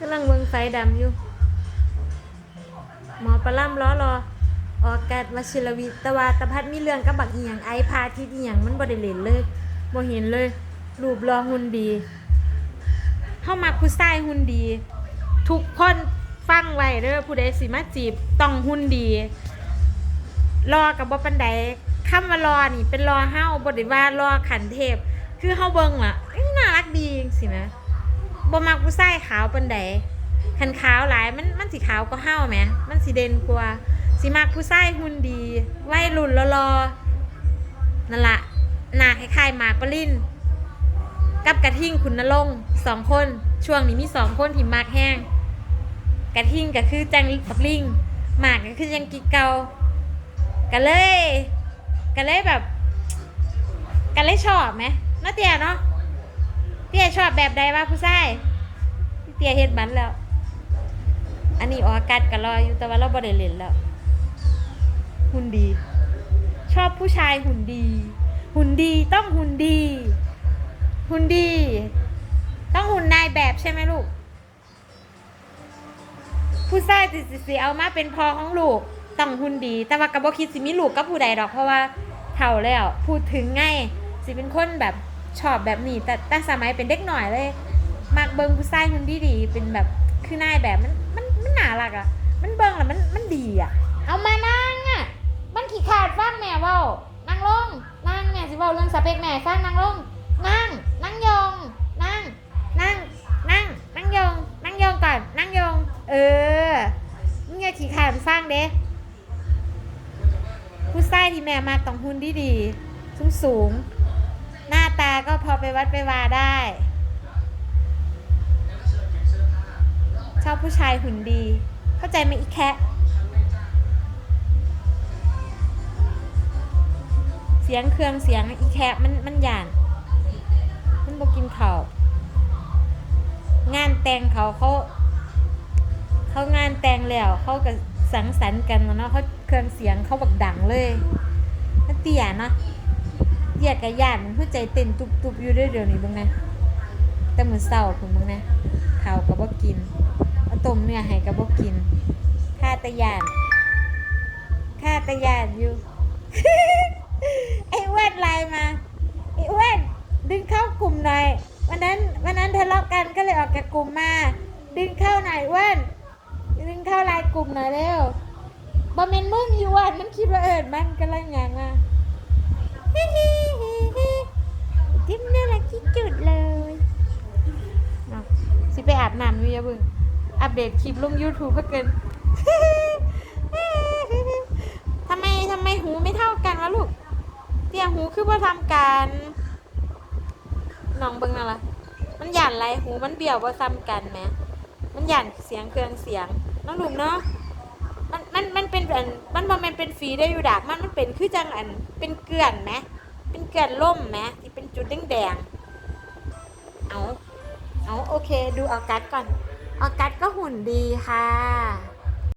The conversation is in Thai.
กำลังเบิ่งไฟดำอยู่ หมอปลาล่ำล้อรอออกแกดวชิรวิตวาตะพัดมีเรื่องกับบักอีหยังไอพาทิตอีหยังมันบ่ได้เล่นเลยบ่เห็นเลยรูปรอหุ่นดีเข้ามาผู้ชายหุ่นดี ทุกคนฟังไว้เด้อผู้ใดสิมาจีบต้องหุ่นดี รอกับบ่ปันใดคำว่ารอนี่เป็นรอเฮาบ่ได้ว่ารอขันเทพ คือเฮาเบิ่งอะน่ารักดีจังซี่นะ บ่มักผู้ชายขาวปานใดคันขาวหลายมันมันสิขาวก็เฮาแหมมันสิเด่นกว่าสิมักผู้ชายหุ่นดีวัยรุ่นรอๆนั่นละหน้าคล้ายๆหมากปรินกับกระทิ่งคุณนรงสองคนช่วงนี้มีสองคนที่มักแห้งกระทิ่งก็คือจังบักลิงหมากก็คือยังกิเกาก็เลยก็เลยแบบก็เลยชอบไหมนาเตียเนาะ ตียชอบแบบใดวะผู้ชายพี่เตียเฮ็ดมันแล้ว อันนี้ออกอากาศก็รออยู่แต่ว่าเราบ่ได้เล่นแล้ว หุ่นดี ชอบผู้ชายหุ่นดี หุ่นดีต้องหุ่นดี หุ่นดี ต้องหุ่นนายแบบใช่ไหมลูก ผู้ชายสิสิสิเอามาเป็นพอของลูกต้องหุ่นดี แต่ว่ากระบอกคิดสิมีลูกกับผู้ใดดอกเพราะว่าเท่าแล้ว พูดถึงไง่ายสิเป็นคนแบบ ชอบแบบนี้ แต่แต่สมัยเป็นเด็กหน่อยเลยมักเบิงผู้ชายหุ่นดีดีๆเป็นแบบคือนายแบบมันมันมันน่ารักอะ มันเบิงแล้วมันมันดีอะ เอามานั่งอะ มันขี้ขาดฟังแม่เว้านั่งลงนั่งแม่สิเว้าเรื่องสเปคแม่ฟังนั่งลงนั่งนั่งยองนั่งนั่งนั่งนั่งยองนั่งยองก่อนนั่งยองเออมึงอย่าขี้ขลาดฟังเด้ผู้ชายที่แม่มาต้องหุ่นดีดีสูงสูงๆหน้าก็พอไปวัดไปวาได้ ชอบผู้ชายหุ่นดี เข้าใจไหมอีแคะเสียงเครื่องเสียงอีแคะมันมันหยานมันบอกกินขาวงานแต่งเขาเขาเขางานแต่งแล้วเขาก็สังสรรค์กันเนาะเขาเครื่องเสียงเขาแบบดังเลยมันเตี้ยเนาะ เตี้ยกับย่านมันหัวใจเต้นตุบๆอยู่เด้วยเดี๋ยวนี้บ้างนะแต่เหมือนเศร้าผมบ้างนะข้าวก็บ่กินเอาต้มเนื้อให้ก็บ่กินข้าตะยานข้าตะยานอยู่ไอ้อ้วนไลน์มาไอ้อ้วนดึงเข้ากลุ่มหน่อยวันนั้นวันนั้นทะเลาะกันก็เลยออกจากกลุ่มมา ดึงเข้าหน่อยอ้วนดึงเข้าไลน์กลุ่มหน่อยเร็วบอมเมนมึงอยู่วันมันคิดว่าเอิดมันกำลังอย่างอะ น้ำอยู่อยาเบึงอัปเดตคลิปลง YouTube เพื่อเกินทำไมทำไมหูไม่เท่ากันวะลูกเตี้ยหูคือว่าทำกันน้องเบิ่งนั่นละมันหยันไรหูมันเบี่ยวว่าซ้ำกันไหมมันหยันเสียงเครื่องเสียงน้องลุงเนาะมันมันมันเป็นอันมันบ่แมันเป็นฝีได้อยู่ดากมันมันเป็นคือจังอันเป็นเกลื่อนไหมเป็นเกลื่อนล่มไหมที่เป็นจุดแดงๆ เค ดูออกัสก่อน ออกัสก็หุ่นดีค่ะ